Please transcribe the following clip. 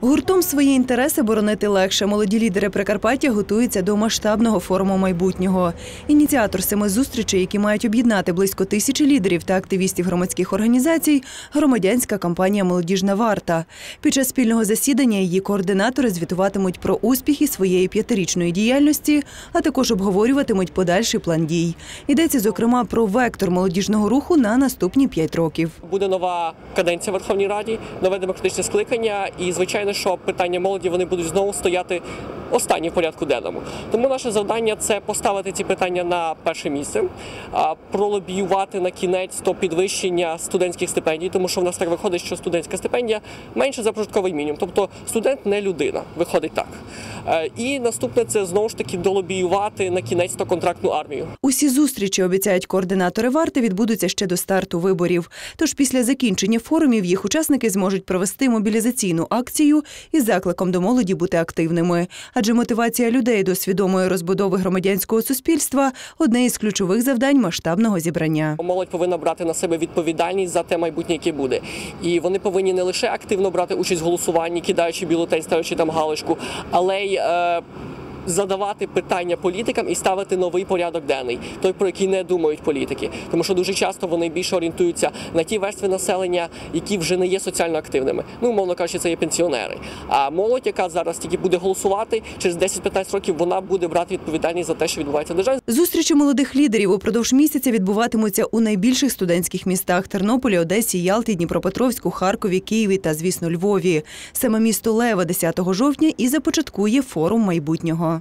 Гуртом свої інтереси боронити легше. Молоді лідери Прикарпаття готуються до масштабного форуму майбутнього. Ініціатор семи зустрічей, які мають об'єднати близько тисячі лідерів та активістів громадських організацій, громадянська кампанія Молодіжна варта. Під час спільного засідання її координатори звітуватимуть про успіхи своєї п'ятирічної діяльності, а також обговорюватимуть подальший план дій. Йдеться зокрема про вектор молодіжного руху на наступні п'ять років. Буде нова каденція Верховній Раді, нове демократичне скликання, і звичайно, що питання молоді вони будуть знову стояти останні в порядку денному. Тому наше завдання це поставити ці питання на перше місце, пролобіювати на кінець то підвищення студентських стипендій, тому що в нас так виходить, що студентська стипендія менше за прожитковий мінімум. Тобто студент не людина, виходить так. Е, І наступне це знову ж таки долобіювати на кінець то контрактну армію. Усі зустрічі, обіцяють координатори варти, відбудуться ще до старту виборів. Тож після закінчення форумів їх учасники зможуть провести мобілізаційну акцію із закликом до молоді бути активними. Адже мотивація людей до свідомої розбудови громадянського суспільства одне із ключових завдань масштабного зібрання. Молодь повинна брати на себе відповідальність за те майбутнє, яке буде. І вони повинні не лише активно брати участь в голосуванні, кидаючи бюлетень, ставлячи там галочку, але й е, задавати питання політикам і ставити новий порядок денний, той про який не думають політики. Тому що дуже часто вони більше орієнтуються на ті верстви населення, які вже не є соціально активними. Ну, умовно кажучи, це є пенсіонери. А молодь, яка зараз тільки буде голосувати, через 10-15 років вона буде брати відповідальність за те, що відбувається в державі. Зустрічі молодих лідерів упродовж місяця відбуватимуться у найбільших студентських містах Тернополі, Одесі, Ялті, Дніпропетровську, Харкові, Києві та, звісно, Львові. Саме місто Лева 10 жовтня і започаткує форум майбутнього.